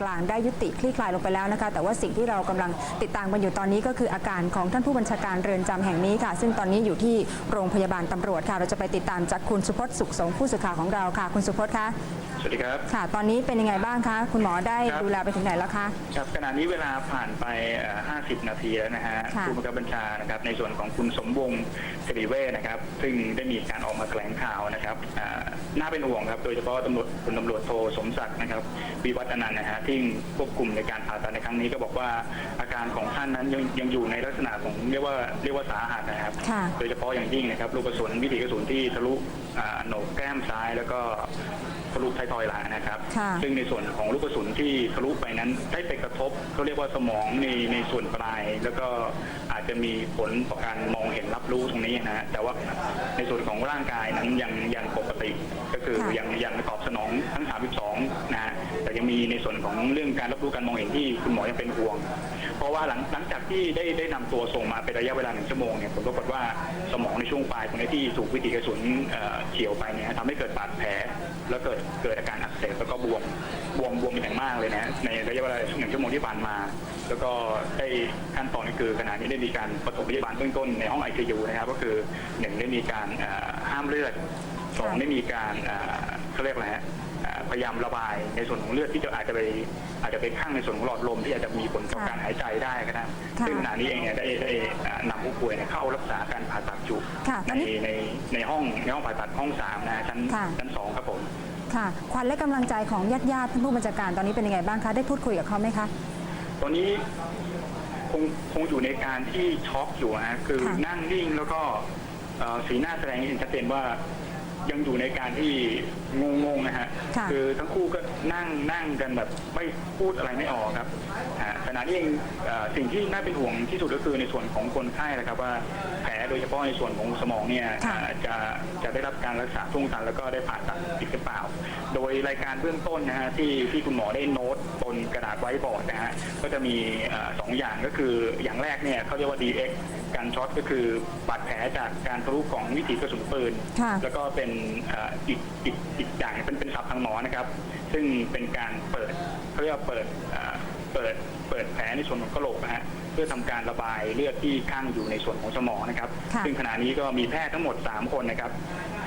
กลางได้ยุติคลี่คลายลงไปแล้วนะคะ แต่ว่าสิ่งที่เรากำลังติดตามกันอยู่ตอนนี้ก็คืออาการของท่านผู้บัญชาการเรือนจำแห่งนี้ค่ะ ซึ่งตอนนี้อยู่ที่โรงพยาบาลตำรวจค่ะ เราจะไปติดตามจากคุณสุพจน์สุขสงฆ์ผู้สื่อข่าวของเราค่ะ คุณสุพจน์คะสวัสดีครับค่ะ ตอนนี้เป็นยังไงบ้างคะ คุณหมอได้ครับดูแลไปถึงไหนแล้วคะครับขณะนี้เวลาผ่านไปเอ่อ50 นาทีแล้วนะฮะค่ะผู้บังคับบัญชานะครับในส่วนของคุณสมวงศ์สิริเวชนะครับ ซึ่งได้มีการออกมาแถลงข่าวนะครับอ่า น่าเป็นห่วงครับ โดยเฉพาะตำรวจคุณตำรวจโทสมศักดิ์นะครับวิวัฒนันท์นะฮะที่ควบคุมในการผ่าตัดในครั้งนี้ก็บอกว่าอาการของท่านนั้นยังยังอยู่ในลักษณะของเรียกว่าเรียกว่าสาหัสนะครับ ค่ะโดยเฉพาะอย่างยิ่งนะครับลูกกระสุนวิถีกระสุนที่ทะลุอ่าโหนกแก้มซ้ายแล้วก็ทะลุท้ายทอยหลังนะครับ ค่ะ ซึ่งในส่วนของลูกกระสุนที่ทะลุไปนั้นได้ไปกระทบเขาเรียกว่าสมองในในส่วนปลาย แล้วก็อาจจะมีผลต่อการมองเห็นรับรู้ตรงนี้นะฮะแต่ว่าในส่วนของร่างกายนั้นยังยังปกติก็ คือค่ะยังยังตอบสนองทั้ง 32 นะฮะแต่ยังมีในส่วนของเรื่องการรับรู้การมองเห็นที่คุณหมอยังเป็นห่วง เพราะว่าหลังหลังจากที่ได้ได้นำตัวส่งมาเป็นระยะเวลาหนึ่งชั่วโมงเนี่ยผลปรากฏว่าสมองในช่วงปลายตรงนี้ที่ถูกวิถีกระสุนเอ่อเฉียวไปเนี่ยทำให้เกิดบาดแผล แล้วเกิดเกิดอาการอักเสบแล้วก็บวมบวมบวมเป็นอย่างมากเลยนะในระยะเวลาหนึ่งชั่วโมงที่ผ่านมา แล้วก็ได้ขั้นตอนก็คือขณะนี้ได้มีการปฐมพยาบาลเบื้องต้นในห้องไอซียูนะครับก็คือหนึ่งได้มีการเอ่อห้ามเลือด สองได้มีการเอ่อเขาเรียกอะไรฮะเอ่อพยายามระบายในส่วนของเลือดที่จะอาจจะไปอาจจะไปข้างในส่วนของหลอดลมที่อาจจะมีผลต่อค่ะการหายใจได้ก็ได้ค่ะซึ่งขณะนี้เองเนี่ยได้ได้เอ่อนำผู้ป่วยเนี่ยเข้ารักษาการผ่าตัดอยู่ค่ะตในอนนี้ในในห้องในห้องผ่าตัดห้องสามนะฮะชั้นค่ะชั้นสองครับผมค่ะควันและกำลังใจของญาติญาติๆท่านผู้บัญชาการตอนนี้เป็นยังไงบ้างคะได้พูดคุยกับเขาไหมคะตอนนี้คงคงอยู่ในการที่ช็อกอยู่ฮะคือค่ะนั่งนิ่งแล้วก็เอ่อสีหน้าแสดงให้เห็นชัดเจนว่า ยังอยู่ในการที่งงๆนะฮะค่ะอทั้งคู่ก็นั่งนั่งกันแบบไม่พูดอะไรไม่ออกครับอ่าข ณะนี้เองเอ่อสิ่งที่น่าเป็นห่วงที่สุดก็คือในส่วนของคนไข้นะครับว่าแผลโดยเฉพาะในส่วนของสมองเนี่ยค่ะอ่าจะจะได้รับการรักษาทุ่งทันแล้วก็ได้ผ่าตัดอีกหรือเปล่า โดยรายการเบื้องต้นนะฮะที่ที่คุณหมอได้โน้ตบนกระดาษไว้บอร์ดนะฮะก็จะมีเอ่อสองอย่างก็คืออย่างแรกเนี่ยเขาเรียกว่า DX การช็อตก็คือบาดแผลจากการทะลุของวิถีกระสุนปืนค่ะแล้วก็เป็นเอ่ออีกอีกอีกอย่างเป็นเป็นศัพท์ทางหมอนะครับ ซึ่งเป็นการเปิดเขาเรียกว่าเปิด เอ่อเปิดเปิดแผลในส่วนของกระโหลกนะฮะเพื่อทำการระบายเลือดที่ข้างอยู่ในส่วนของสมองนะครับค่ะซึ่งขณะนี้ก็มีแพทย์ทั้งหมด 3 คนนะครับ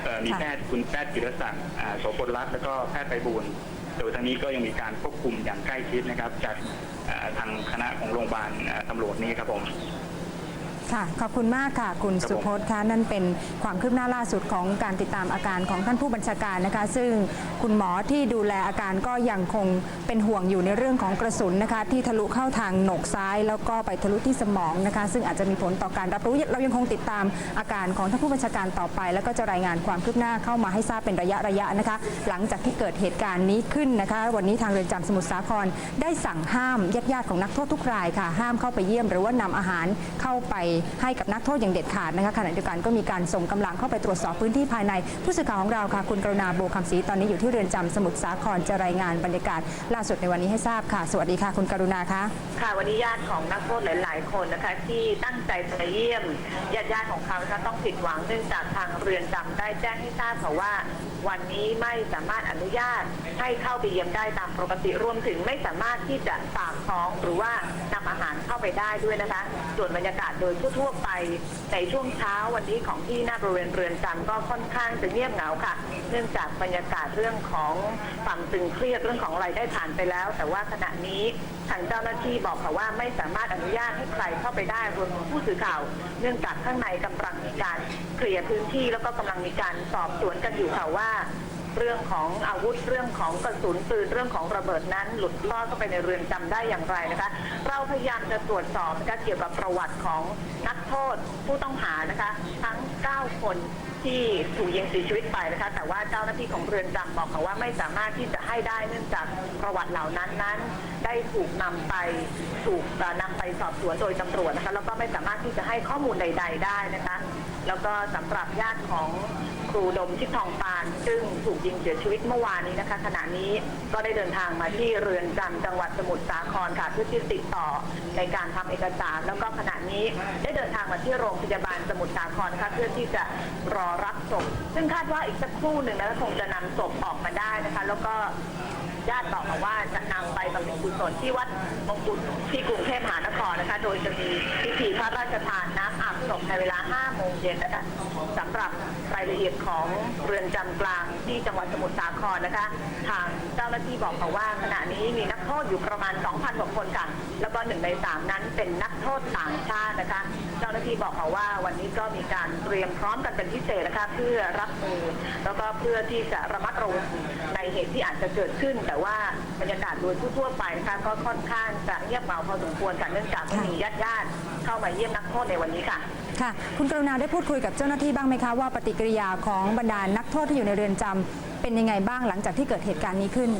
เอ่อมีค่ะแพทย์คุณแพทย์กิรศักดิ์อ่าโสพลรัตน์แล้วก็แพทย์ไพบูลย์โดยทางนี้ก็ยังมีการควบคุมอย่างใกล้ชิดนะครับ จากเอ่อทางคณะของโรงพยาบาลเอ่อตำรวจนี้ครับผม ค่ะ ขอบคุณมากค่ะ คุณครับผมสุพจน์ค่ะนั่นเป็นความคืบหน้าล่าสุดของการติดตามอาการของท่านผู้บัญชาการนะคะ ซึ่งคุณหมอที่ดูแลอาการก็ยังคงเป็นห่วงอยู่ในเรื่องของกระสุนนะคะ ที่ทะลุเข้าทางโหนกซ้าย แล้วก็ไปทะลุที่สมองนะคะ ซึ่งอาจจะมีผลต่อการรับรู้เรายังคงติดตามอาการของท่านผู้บัญชาการต่อไป แล้วก็จะรายงานความคืบหน้าเข้ามาให้ทราบเป็นระยะระยะนะคะ หลังจากที่เกิดเหตุการณ์นี้ขึ้นนะคะ วันนี้ทางเรือนจำสมุทรสาครได้สั่งห้ามญาติญาติๆของนักโทษทุกรายค่ะ ห้ามเข้าไปเยี่ยม หรือว่านำอาหารเข้าไปให้กับนักโทษอย่างเด็ดขาดนะคะขณะเดียวกันก็มีการส่งกำลังเข้าไปตรวจสอบพื้นที่ภายใน ผู้สื่อข่าวของเราค่ะคุณกรุณาโบวคำศรีตอนนี้อยู่ที่เรือนจำสมุทรสาครจะรายงานบรรยากาศล่าสุดในวันนี้ให้ทราบค่ะ สวัสดีค่ะ คุณกรุณาคะค่ะวันนี้ญาติของนักโทษหลาย ๆ คนนะคะ ที่ตั้งใจจะไปเยี่ยมญาติญาติๆของเขานะคะต้องผิดหวังเนื่องจากทางเรือนจำได้แจ้งให้ทราบค่ะว่า วันนี้ไม่สามารถอนุญาตให้เข้าไปเยี่ยมได้ตาม ปกติรวมถึงไม่สามารถที่จะฝากท้องหรือว่านำอาหารเข้าไปได้ด้วยนะคะ ส่วนบรรยากาศโดยทั่วไปในช่วงเช้าวันนี้ของที่หน้าบริเวณเรือนจำก็ค่อนข้างจะเงียบเหงาค่ะ เนื่องจากบรรยากาศเรื่องของความตึงเครียดเรื่องของอะไรได้ผ่านไปแล้ว แต่ว่าขณะนี้ทางเจ้าหน้าที่บอกค่ะว่าไม่สามารถอนุญาตให้ใครเข้าไปได้รวมถึงผู้สื่อข่าว เนื่องจากข้างในกำลังมีการเคลียร์พื้นที่แล้วก็กำลังมีการสอบสวนกันอยู่ค่ะว่า เรื่องของอาวุธเรื่องของกระสุนปืนเรื่องของระเบิดนั้น หลุดลอดเข้าไปในเรือนจำได้อย่างไรนะคะ เราพยายามจะตรวจสอบนะคะเกี่ยวกับประวัติของนักโทษผู้ต้องหานะคะ ทั้ง 9 คนที่ถูกยิงเสียชีวิตไปนะคะ แต่ว่าเจ้าหน้าที่ของเรือนจำบอกค่ะว่าไม่สามารถที่จะให้ได้เนื่องจากประวัติเหล่านั้นนั้น ได้ถูกนำไปถูกเอ่อนำไปสอบสวนโดยตำรวจนะคะแล้วก็ไม่สามารถที่จะให้ข้อมูลใด ๆ ได้นะคะ แล้วก็สำหรับญาติของ ครูดมชิดทองปาน ซึ่งถูกยิงเสียชีวิตเมื่อวานนี้นะคะขณะนี้ก็ได้เดินทางมาที่เรือนจำจังหวัดสมุทรสาครค่ะเพื่อที่ติดต่อในการทำเอกสาร แล้วก็ขณะนี้ได้เดินทางมาที่โรงพยาบาลสมุทรสาครค่ะเพื่อที่จะรอรับศพซึ่งคาดว่าอีกสักครู่หนึ่งนะคะคงจะนำศพออกมาได้นะคะ แล้วก็ ญาติบอกมาว่าจะนำไปบำเพ็ญกุศลที่วัดมงกุฎที่กรุงเทพมหานครนะคะ โดยจะมีพิธีพระราชทานน้ำอาบศพในเวลา 5 โมงเย็นนะคะสำหรับรายละเอียดของเรือนจำกลางที่จังหวัดสมุทรสาครนะคะ ทางเจ้าหน้าที่บอกมาว่าขณะนี้มีนักโทษอยู่ประมาณ 2,000กว่าคนค่ะ แล้วก็หนึ่งในสามนั้นเป็นนักโทษต่างชาตินะคะ หน้าที่บอกมาว่าวันนี้ก็มีการเตรียมพร้อมกันเป็นพิเศษนะคะเพื่อรับมือแล้วก็เพื่อที่จะระมัดระวังในเหตุที่อาจจะเกิดขึ้น แต่ว่าบรรยากาศโดยทั่วไปนะคะก็ค่อนข้างจะเงียบเหงาพอสมควรค่ะเนื่องจากไม่มีญาติญาติเข้ามาเยี่ยมนักโทษในวันนี้ค่ะ ค่ะ คุณกรุณาได้พูดคุยกับเจ้าหน้าที่บ้างไหมคะว่าปฏิกิริยาของบรรดานักโทษที่อยู่ในเรือนจำเป็นยังไงบ้างหลังจากที่เกิดเหตุการณ์นี้ขึ้น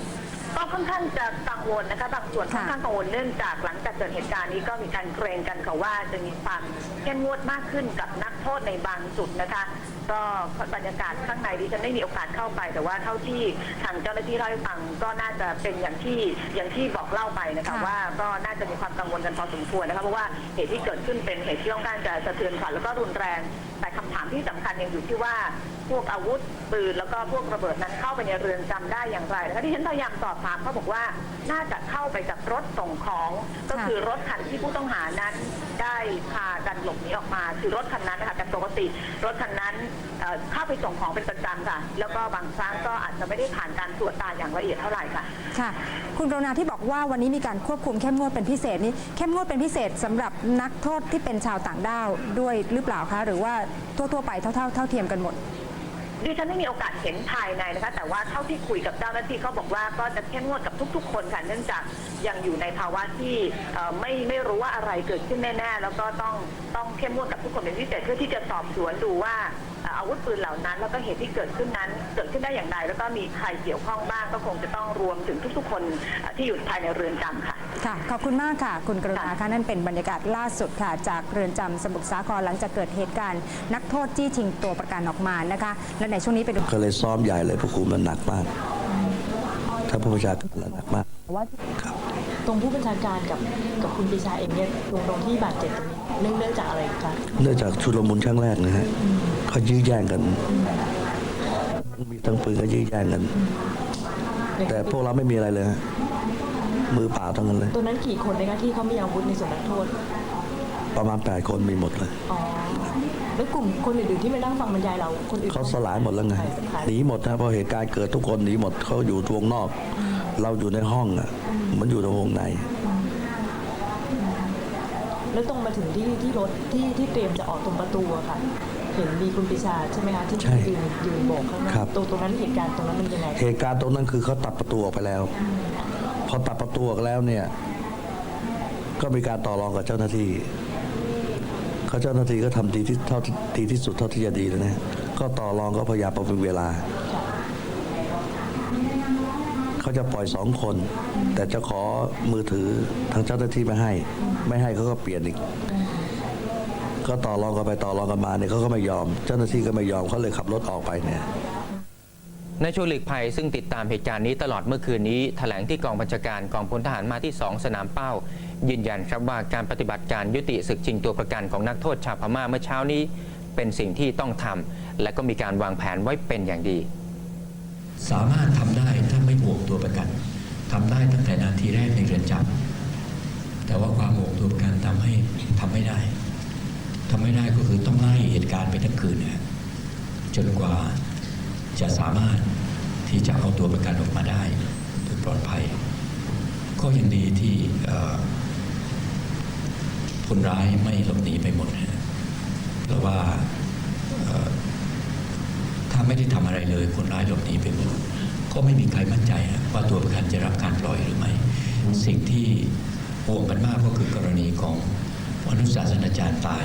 ก็ค่อนข้างจะกังวลนะคะบางส่วนค่ค่ะอนข้างกังวลเนื่องจากหลังจากเกิดเหตุการณ์นี้ก็มีการเกรงกันค่ะว่าจะมีความเข้มงวดมากขึ้นกับนัก โทษในบางจุดนะคะ ก็บรรยากาศข้างในดิฉันไม่มีโอกาสเข้าไป แต่ว่าเท่าที่ทางเจ้าหน้าที่เล่าให้ฟังก็น่าจะเป็นอย่างที่อย่างที่บอกเล่าไปนะคะค่ะว่าก็น่าจะมีความกังวลกันพอสมควรนะคะเพราะว่าเหตุที่เกิดขึ้นเป็นเหตุที่ค่อนข้างจะสะเทือนขวัญแล้วก็รุนแรง แต่คำถามที่สำคัญยังอยู่ที่ว่าพวกอาวุธปืนแล้วก็พวกระเบิดนั้นเข้าไปในเรือนจำได้อย่างไรนะคะที่ฉันพยายามสอบถามเขาบอกว่าน่าจะเข้าไปกับรถส่งของก็ค่ะคือรถคันที่ผู้ต้องหานั้นได้พากันหลบหนีออกมาคือรถคันนั้นนะคะแต่ ปกติ รถคันนั้นเอ่อเข้าไปส่งของเป็นประจำค่ะ แล้วก็บางครั้งก็อาจจะไม่ได้ผ่านการตรวจตาอย่างละเอียดเท่าไหร่ค่ะ ค่ะ คุณกรุณาที่บอกว่าวันนี้มีการควบคุมเข้มงวดเป็นพิเศษนี้เข้มงวดเป็นพิเศษสำหรับนักโทษที่เป็นชาวต่างด้าวด้วยหรือเปล่าคะ หรือว่าทั่วๆไปเท่าๆเท่าเทียมกันหมด ดิฉันไม่มีโอกาสเห็นภายในนะคะ แต่ว่าเท่าที่คุยกับเจ้าหน้าที่เขาบอกว่าก็จะเข้มงวดกับทุก ๆ คนค่ะเนื่องจากยังอยู่ในภาวะที่เอ่อไม่ไม่รู้ว่าอะไรเกิดขึ้นแน่ๆแล้วก็ต้องต้องเข้มงวดกับทุกคนเป็นพิเศษเพื่อที่จะสอบสวนดูว่าเอ่ออาวุธปืนเหล่านั้น แล้วก็เหตุที่เกิดขึ้นนั้น เกิดขึ้นได้อย่างไร แล้วก็มีใครเกี่ยวข้องบ้างก็คงจะต้องรวมถึงทุก ๆ คนเอ่อที่อยู่ภายในเรือนจำค่ะ ค่ะขอบคุณมากค่ะ คุณกรุณาค่ะนั่นเป็นบรรยากาศล่าสุดค่ะ จากเรือนจำสมุทรสาครหลังจากเกิดเหตุการณ์ นักโทษจี้ชิงตัวประกันออกมานะคะ และในช่วงนี้ไปดูก็เลยซ้อมใหญ่เลยเพราะครูมันหนักมากถ้าผู้ประชาการหนักมากว่าครับตรงผู้บัญชาการกับกับคุณปีชาเองเนี่ยตรงตรงที่บาดเจ็บตรงนี้เนื่องเนื่องจากอะไรคะเนื่องจากชุลมุนครั้งแรกนะฮะเขายื้อแย่งกันมีทั้งปืนก็ยื้อแย่งกัน แต่พวกเราไม่มีอะไรเลยฮะ มือเปล่าทั้งนั้นเลย ตัวนั้นกี่คนนะคะที่เขามีอาวุธในส่วนนักโทษ ประมาณแปดคนมีหมดเลย อ๋อ แล้วกลุ่มคนอื่นๆที่มานั่งฟังบรรยายเรา คนอื่นเขาสลายหมดแล้วไงใช่สลายหนีหมดนะเพราะเหตุการณ์เกิดทุกคนหนีหมดเขาอยู่ทวงนอก เราอยู่ในห้องอะ มันอยู่ในวงใน แล้วตรงมาถึงที่ที่รถที่ที่เตรียมจะออกตรงประตูอะค่ะ เห็นมีคุณปีชาใช่ไหมคะที่ใช่ยืนยืนโบกข้างหน้าครับ ตรงตรงนั้นเหตุการณ์ตรงนั้นมันยังไง เหตุการณ์ตรงนั้นคือเขาตัดประตูออกไปแล้วพ อตัดประตูออกแล้วเนี่ย ก็มีการต่อรองกับเจ้าหน้าที่เขาเจ้าหน้าที่ก็ทำดีที่เท่าดีที่สุดเท่าที่จะดีแล้วนะก็ต่อรองก็พยายามประวิงเวลาเขาจะปล่อยสองคน แต่จะขอมือถือทางเจ้าหน้าที่ไม่ให้ ไม่ให้เขาก็เปลี่ยนอีก ก็ต่อรองกันไปต่อรองกันมาเนี่ยเขาก็ไม่ยอม เจ้าหน้าที่ก็ไม่ยอมเขาเลยขับรถออกไปเนี่ย นช่วงหลีกภัยซึ่งติดตามเหตุการณ์นี้ตลอดเมื่อคืนนี้แถลงที่กองบัญชาการกองพลทหารมาที่ 2 สนามเป้า ยืนยันครับว่าการปฏิบัติการยุติศึกชิงตัวประกันของนักโทษชาวพม่าเมื่อเช้านี้ เป็นสิ่งที่ต้องทำและก็มีการวางแผนไว้เป็นอย่างดี สามารถทำได้ถ้าไม่ห่วงตัวประกันทำได้ตั้งแต่นาทีแรกในเรือนจำแต่ว่าความห่วงตัวประกันทำให้ทำไม่ได้ทำไม่ได้ก็คือต้องไล่เหตุการณ์ไปทั้งคืนนะจนกว่า จะสามารถที่จะเอาตัวประกันออกมาได้โดยปลอดภัย ก็ยังดีที่คนร้ายไม่หลบหนีไปหมดนะเพราะว่าถ้าไม่ได้ทำอะไรเลยคนร้ายหลบหนีไปหมดก็ไม่มีใครมั่นใจว่าตัวประกันจะรับการปล่อยหรือไม่ สิ่งที่ห่วงกันมากก็คือกรณีของมนุษยศาสนาจารย์ตาย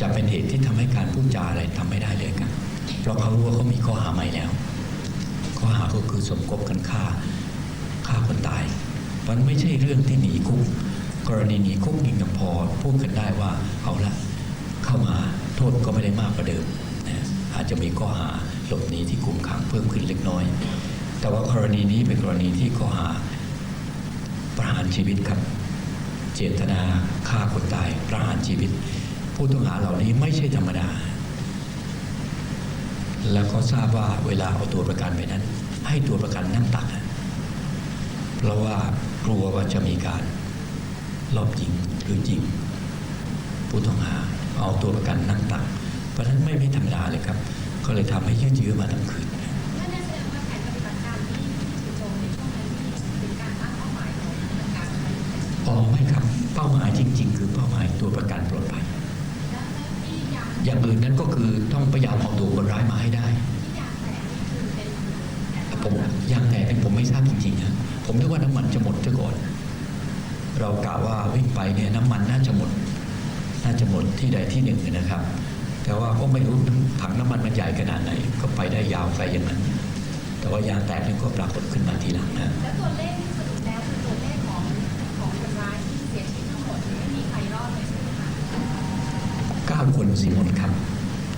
จะเป็นเหตุที่ทำให้การพูดจาอะไรทำไม่ได้เลยครับ เพราะเขารู้ว่าเขามีข้อหาใหม่แล้วข้อหาก็คือสมคบกันฆ่าฆ่าคนตาย มันไม่ใช่เรื่องที่หนีคุก กรณีหนีคุกยังพอพูดกันได้ว่าเอาละเข้ามาโทษก็ไม่ได้มากกว่าเดิมนะอาจจะมีข้อหาหลบหนีที่คุมขังเพิ่มขึ้นเล็กน้อย แต่ว่ากรณีนี้เป็นกรณีที่ข้อหาประหารชีวิตครับ เจตนาฆ่าคนตายประหารชีวิต ผู้ต้องหาเหล่านี้ไม่ใช่ธรรมดา แล้วก็ทราบว่าเวลาเอาตัวประกันไปนั้น ให้ตัวประกันนั่งตักอะราะว่ากลัวว่าจะมีการลอบยิงหรือยิงผู้ต้องหาเอาตัวประกันนั่งตัก เพราะฉะนั้นไม่ไม่ธรรมดาเลยครับ ก็เลยทำให้ยืดเยื้อมาทั้งคืนอ๋อไม่ครับ เป้าหมายจริง ๆ คือเป้าหมายตัวประกันปลอดภัย อย่างอื่นนั้นก็คือต้องพยายามเอาตัวคนร้ายมาให้ได้ ผมยางแตกเนี่ผมไม่ทราบจริงๆนะผมนึกว่าน้ำมันจะหมดซะก่อน เรากะว่าวิ่งไปเนี่ยน้ำมันน่าจะหมด น่าจะหมดที่ใดที่หนึ่งนะครับ แต่ว่าก็ไม่รู้ถังน้ำมันมันใหญ่ขนาดไหน ก็ไปได้ยาวไกลอย่างนั้น แต่ว่ายางแตกนี่ก็ปรากฏขึ้นมาทีหลังนะแล้วตัวเลข คนสิหมดครับ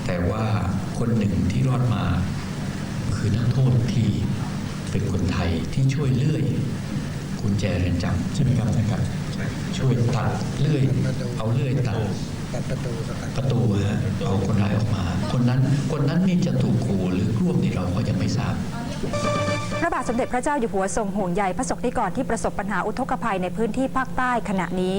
แต่ว่าคนหนึ่งที่รอดมา คือนักโทษที่เป็นคนไทยที่ช่วยเลื่อยกุญแจเรือนจำใช่ไหมครับท่านครับ ช่วยตัดเลื่อย เอาเลื่อยตัดตัดประตูสกัดประตูฮะเอาคนร้ายออกมา คนนั้นคนนั้นนี่จะถูกขู่หรือร่วมนี่เราก็ยังไม่ทราบพระบาทสมเด็จพระเจ้าอยู่หัวทรงห่วงใยพระสงฆ์นิกรที่ประสบปัญหาอุทกภัยในพื้นที่ภาคใต้ขณะนี้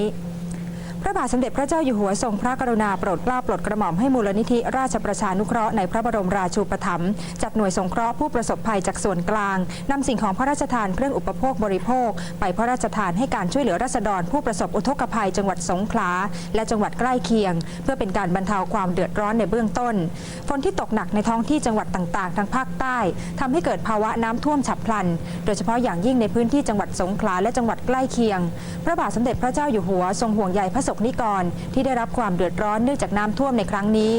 พระบาทสมเด็จพระเจ้าอยู่หัวทรงพระกรุณาโปรดเกล้าโปรดกระหม่อมให้มูลนิธิราชประชานุเคราะห์ในพระบรมราชูปถัมภ์จัดหน่วยสงเคราะห์ผู้ประสบภัยจากส่วนกลางนำสิ่งของพระราชทานเครื่องอุปโภคบริโภค ไปพระราชทานให้การช่วยเหลือราษฎรผู้ประสบอุทกภัยจังหวัดสงขลาและจังหวัดใกล้เคียง เพื่อเป็นการบรรเทาความเดือดร้อนในเบื้องต้นฝนที่ตกหนักในท้องที่จังหวัดต่างๆ ทางภาคใต้ทำให้เกิดภาวะน้ำท่วมฉับพลัน โดยเฉพาะอย่างยิ่งในพื้นที่จังหวัดสงขลาและจังหวัดใกล้เคียง พระบาทสมเด็จพระเจ้าอยู่หัวทรงห่วงใยพระสงฆ์นิกรที่ได้รับความเดือดร้อนเนื่องจากน้ำท่วมในครั้งนี้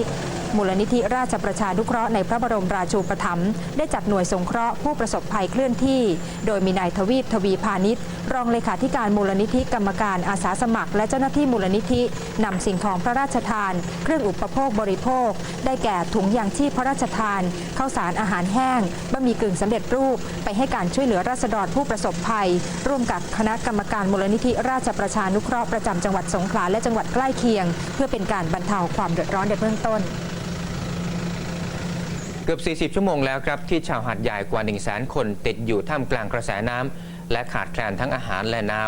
มูลนิธิราชประชานุเคราะห์ในพระบรมราชูปถัมภ์ได้จัดหน่วยสงเคราะห์ผู้ประสบภัยเคลื่อนที่ โดยมีนายทวีปทวีพาณิชย์รองเลขาธิการมูลนิธิกรรมการอาสาสมัคร และเจ้าหน้าที่มูลนิธินำสิ่งของพระราชทาน เครื่องอุปโภคบริโภค ได้แก่ถุงยางชีพพระราชทานข้าวสารอาหารแห้งบะหมี่กึ่งสำเร็จรูป ไปให้การช่วยเหลือราษฎรผู้ประสบภัย ร่วมกับคณะกรรมการมูลนิธิราชประชานุเคราะห์ประจำจังหวัดสงขลาและจังหวัดใกล้เคียง เพื่อเป็นการบรรเทาความเดือดร้อนในเบื้องต้น เกือบ 40 ชั่วโมงแล้วครับ ที่ชาวหาดใหญ่กว่า1 0 0 0 0 คนติดอยู่ท่ามกลางกระแสน้ำและขาดแคลนทั้งอาหารและน้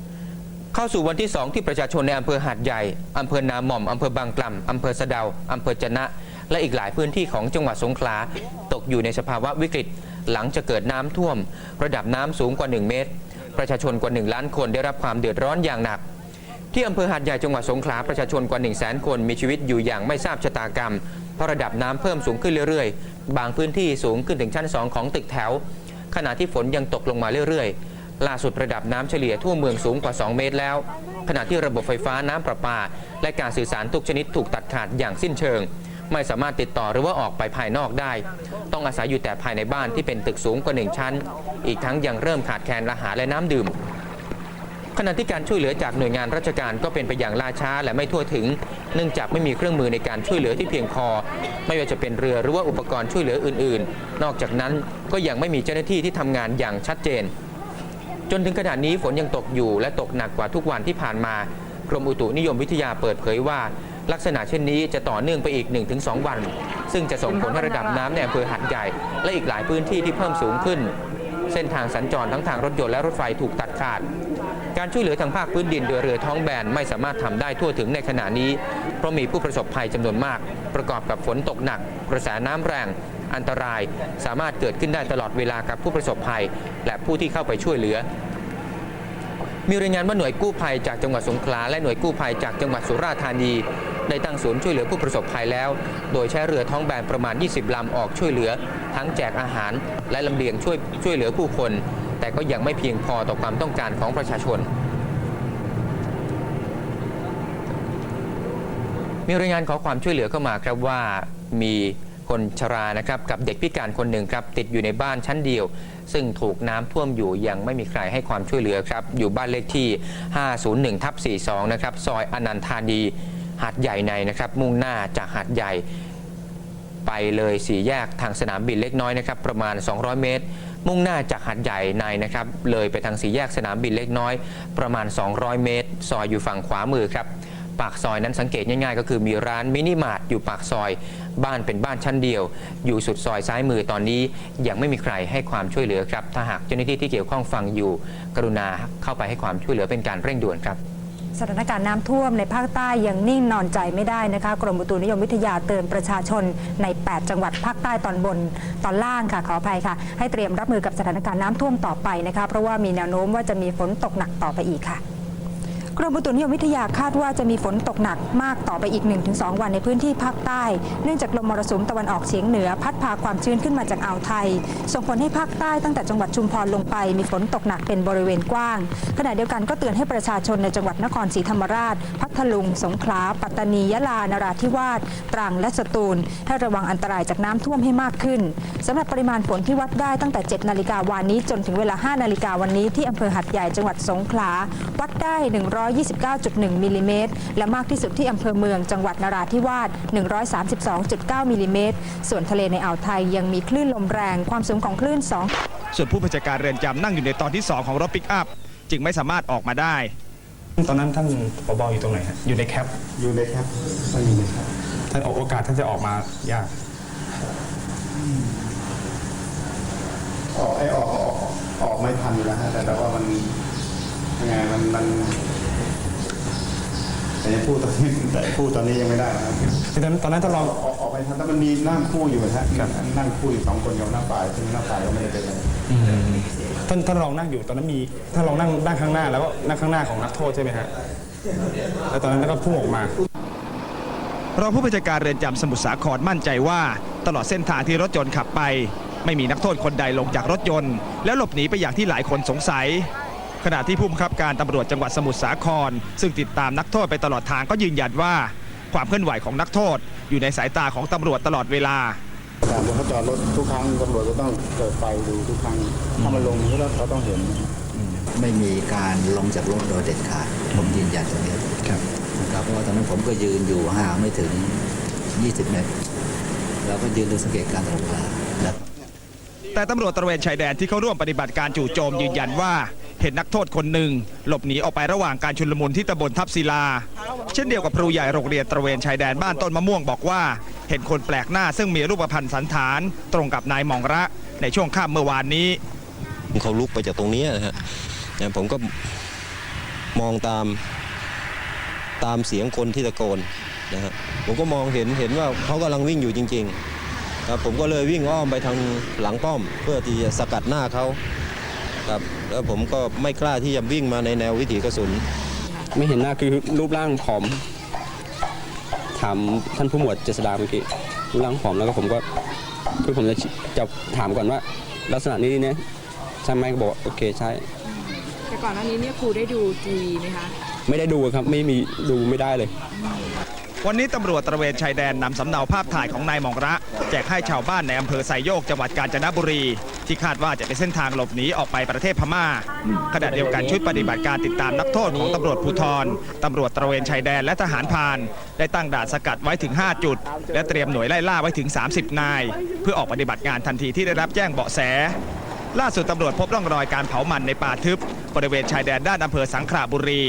ำเข้าสู่วันที่ 2 ที่ประชาชนในอำเภอหาดใหญ่อำเภอนาหม่อมอำเภอบางกล่ำอำเภอสะเดาอำเภอจะนะ และอีกหลายพื้นที่ของจังหวัดสงขลาตกอยู่ในสภาวะวิกฤต หลังจะเกิดน้ำท่วม ระดับน้ำสูงกว่า 1 เมตร ประชาชนกว่า 1 ล้านคนได้รับความเดือดร้อนอย่างหนัก ที่อำเภอหาดใหญ่จังหวัดสงขลาประชาชนกว่า 1 0 0 0 0คนมีชีวิตอยู่อย่างไม่ทราบชะตากรรม เพราะระดับน้ำเพิ่มสูงขึ้นเรื่อยๆ บางพื้นที่สูงขึ้นถึงชั้น 2 ของตึกแถว ขณะที่ฝนยังตกลงมาเรื่อยๆ ล่าสุดระดับน้ำเฉลี่ยทั่วเมืองสูงกว่า 2 เมตรแล้ว ขณะที่ระบบไฟฟ้าน้ำประปา และการสื่อสารทุกชนิดถูกตัดขาดอย่างสิ้นเชิง ไม่สามารถติดต่อหรือว่าออกไปภายนอกได้ ต้องอาศัยอยู่แต่ภายในบ้านที่เป็นตึกสูงกว่าหนึ่งชั้น อีกทั้งยังเริ่มขาดแคลนอาหารและน้ำดื่ม ขณะที่การช่วยเหลือจากหน่วยงานราชการก็เป็นไปอย่างล่าช้าและไม่ทั่วถึง เนื่องจากไม่มีเครื่องมือในการช่วยเหลือที่เพียงพอ ไม่ว่าจะเป็นเรือหรือว่าอุปกรณ์ช่วยเหลืออื่น ๆ นอกจากนั้นก็ยังไม่มีเจ้าหน้าที่ที่ทำงานอย่างชัดเจน จนถึงขณะนี้ฝนยังตกอยู่และตกหนักกว่าทุกวันที่ผ่านมากรมอุตุนิยมวิทยาเปิดเผยว่า ลักษณะเช่นนี้จะต่อเนื่องไปอีก 1-2 วัน ซึ่งจะส่งผลให้ระดับน้ำในอำเภอหัดใหญ่ และอีกหลายพื้นที่ที่เพิ่มสูงขึ้น เส้นทางสัญจรทั้งทางรถยนต์และรถไฟถูกตัดขาด การช่วยเหลือทางภาคพื้นดินโดยเรือท้องแบนไม่สามารถทำได้ทั่วถึงในขณะนี้ เพราะมีผู้ประสบภัยจำนวนมาก ประกอบกับฝนตกหนัก กระแสน้ำแรง อันตรายสามารถเกิดขึ้นได้ตลอดเวลากับผู้ประสบภัย และผู้ที่เข้าไปช่วยเหลือมีรายงานว่าหน่วยกู้ภัยจากจังหวัดสงขลาและหน่วยกู้ภัยจากจังหวัดสุราษฎร์ธานี ได้ตั้งศูนย์ช่วยเหลือผู้ประสบภัยแล้ว โดยใช้เรือท้องแบนประมาณ 20 ลำออกช่วยเหลือ ทั้งแจกอาหารและลำเลียงช่วยช่วยเหลือผู้คน ก็ยังไม่เพียงพอต่อความต้องการของประชาชน มีรายงานขอความช่วยเหลือเข้ามาครับว่ามีคนชรานะครับกับเด็กพิการคนหนึ่งครับติดอยู่ในบ้านชั้นเดียว ซึ่งถูกน้ำท่วมอยู่ยังไม่มีใครให้ความช่วยเหลือครับ อยู่บ้านเลขที่ 501ทับ42 นะครับ ซอยอนันทานีหาดใหญ่ในนะครับ มุ่งหน้าจากหาดใหญ่ ไปเลยสี่แยกทางสนามบินเล็กน้อยนะครับ ประมาณ 200 เมตร มุ่งหน้าจากหาดใหญ่ในนะครับเลยไปทางสี่แยกสนามบินเล็กน้อย ประมาณ 200 เมตร ซอยอยู่ฝั่งขวามือครับปากซอยนั้นสังเกตง่ายๆ ก็คือมีร้านมินิมาร์ทอยู่ปากซอย บ้านเป็นบ้านชั้นเดียว อยู่สุดซอยซ้ายมือตอนนี้ ยังไม่มีใครให้ความช่วยเหลือครับ ถ้าหากเจ้าหน้าที่ที่เกี่ยวข้องฟังอยู่ กรุณาเข้าไปให้ความช่วยเหลือเป็นการเร่งด่วนครับ สถานการณ์น้ำท่วมในภาคใต้ยังนิ่งนอนใจไม่ได้นะคะ กรมอุตุนิยมวิทยาเตือนประชาชนใน 8 จังหวัดภาคใต้ตอนบนตอนล่างค่ะขออภัยค่ะ ให้เตรียมรับมือกับสถานการณ์น้ำท่วมต่อไปนะคะ เพราะว่ามีแนวโน้มว่าจะมีฝนตกหนักต่อไปอีกค่ะ กรมอุตุนิยมวิทยาคาดว่าจะมีฝนตกหนักมากต่อไปอีก 1-2 วันในพื้นที่ภาคใต้ เนื่องจากลมมรสุมตะวันออกเฉียงเหนือพัดพาความชื้นขึ้นมาจากอ่าวไทย ส่งผลให้ภาคใต้ตั้งแต่จังหวัดชุมพรลงไป มีฝนตกหนักเป็นบริเวณกว้าง ขณะเดียวกันก็เตือนให้ประชาชนในจังหวัดนครศรีธรรมราช พัทลุง สงขลา ปัตตานี ยะลา นราธิวาส ตรัง และสตูล ให้ระวังอันตรายจากน้ำท่วมให้มากขึ้นสำหรับปริมาณฝนที่วัดได้ตั้งแต่ 7 นาฬิกาวานนี้จนถึงเวลา 5 นาฬิกาวันนี้ที่อำเภอหัดใหญ่จังหวัดสงขลา วัดได้129.1 มิลลิเมตร และมากที่สุดที่อำเภอเมืองจังหวัดนราธิวาส 132.9 มิลลิเมตร ส่วนทะเลในอ่าวไทยยังมีคลื่นลมแรง ความสูงของคลื่น 2 ส่วนผู้บัญชาการเรือนจำนั่งอยู่ในตอนที่ 2 ของรถปิกอัพ จึงไม่สามารถออกมาได้ ตอนนั้นท่านผบอยู่ตรงไหนฮะอยู่ในแคปอยู่ในแคปก็อยู่ในแคปท่านโอกาสท่านจะออกมายากออกไอ้ออกออกออกไม่ทันอยู่แล้วฮะแต่แต่ว่ามันยังไงมันมัน แต่ยังพูดตอนนี้แต่พูดตอนนี้ยังไม่ได้นะครับตอนนั้นตอนนั้นท่านรองออกออกไปทันแต่มันมีนั่งคู่อยู่ฮะนั่งคู่อยู่สองคนกับหน้าฝ่ายซึ่งหน้าฝ่ายก็ไม่ได้เป็นอะไรท่านท่านรองนั่งอยู่ตอนนั้นมีท่านรองนั่งนั่งข้างหน้าแล้วก็นั่งข้างหน้าของนักโทษใช่ไหมฮะแล้วตอนนั้นก็พุ่งออกมารองผู้บัญชาการเรือนจำสมุทรสาครมั่นใจว่า ตลอดเส้นทางที่รถยนต์ขับไป ไม่มีนักโทษคนใดลงจากรถยนต์ แล้วหลบหนีไปอย่างที่หลายคนสงสัย ขณะที่ผู้บังคับการตำรวจจังหวัดสมุทรสาคร ซึ่งติดตามนักโทษไปตลอดทางก็ยืนยันว่า ความเคลื่อนไหวของนักโทษ อยู่ในสายตาของตำรวจตลอดเวลาการเขาจอดรถทุกครั้งตำรวจก็ต้องเปิดไฟดูทุกครั้งถ้ามันลงก็ต้องเขาต้องเห็น ไม่มีการลงจากรถโดยเด็ดขาดผมยืนยันตรงนี้ครับนะครับเพราะว่าตอนนั้นผมก็ยืนอยู่ห่างไม่ถึง 20 เมตรแล้วก็ยืนดูสังเกตการณ์ตลอดเวลานะครับแต่ตำรวจตระเวนชายแดนที่เข้าร่วมปฏิบัติการจู่โจมยืนยันว่า เห็นนักโทษคนหนึ่งหลบหนีออกไประหว่างการชุลมุนที่ตำบลทับศิลา เช่นเดียวกับครูใหญ่โรงเรียนตระเวนชายแดนบ้านต้นมะม่วงบอกว่า เห็นคนแปลกหน้าซึ่งมีรูปพรรณสันฐาน ตรงกับนายมองระในช่วงค่ำเมื่อวานนี้ เขาลุกไปจากตรงนี้นะฮะผมก็มองตามตามเสียงคนที่ตะโกนนะฮะผมก็มองเห็นเห็นว่าเขากำลังวิ่งอยู่จริงๆครับผมก็เลยวิ่งอ้อมไปทางหลังป้อม เพื่อที่จะสกัดหน้าเขา ครับแล้วผมก็ไม่กล้าที่จะวิ่งมาในแนววิถีกระสุน ไม่เห็นหน้าคือรูปร่างผอม ถามท่านผู้หมวดเจษดาเมื่อกี้รูปร่างผอมแล้วก็ผมก็คือผมจะจะถามก่อนว่า ลักษณะนี้เนี่ยใช่ไหมก็บอกว่าโอเคใช่ แต่ก่อนหน้านี้เนี่ยครูได้ดูทีวีไหมคะไม่ได้ดูครับไม่มีดูไม่ได้เลย วันนี้ตำรวจตระเวนชายแดนนำสำเนาภาพถ่ายของนายหมองระ แจกให้ชาวบ้านในอำเภอไซโยกจังหวัดกาญจนบุรี ที่คาดว่าจะเป็นเส้นทางหลบหนีออกไปประเทศพม่า ขณะเดียวกันชุดปฏิบัติการติดตามนักโทษของตำรวจภูธรตำรวจตระเวนชายแดนและทหารพราน ได้ตั้งด่านสกัดไว้ถึง 5 จุด และเตรียมหน่วยไล่ล่าไว้ถึง 30 นาย เพื่อออกปฏิบัติงานทันทีที่ได้รับแจ้งเบาะแส ล่าสุดตำรวจพบร่องรอยการเผามันในป่าทึบบริเวณชายแดนด้านอำเภอสังขละบุรี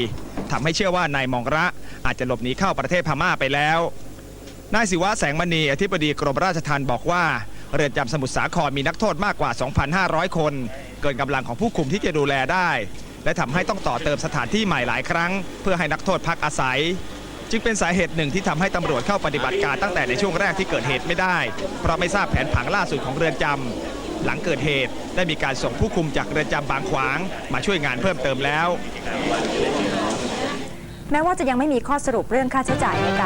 ทำให้เชื่อว่านายหมองระอาจจะหลบหนีเข้าประเทศพม่าไปแล้วนายศิวะแสงมณีอธิบดีกรมราชทัณฑ์บอกว่า เรือนจำสมุทรสาครมีนักโทษมากกว่า 2,500 คน เกินกำลังของผู้คุมที่จะดูแลได้ และทำให้ต้องต่อเติมสถานที่ใหม่หลายครั้ง เพื่อให้นักโทษพักอาศัย จึงเป็นสาเหตุหนึ่งที่ทำให้ตำรวจเข้าปฏิบัติการตั้งแต่ในช่วงแรกที่เกิดเหตุไม่ได้ เพราะไม่ทราบแผนผังล่าสุดของเรือนจำหลังเกิดเหตุได้มีการส่งผู้คุมจากเรือนจำบางขวาง มาช่วยงานเพิ่มเติมแล้ว แม้ว่าจะยังไม่มีข้อสรุปเรื่องค่าใช้จ่ายในการ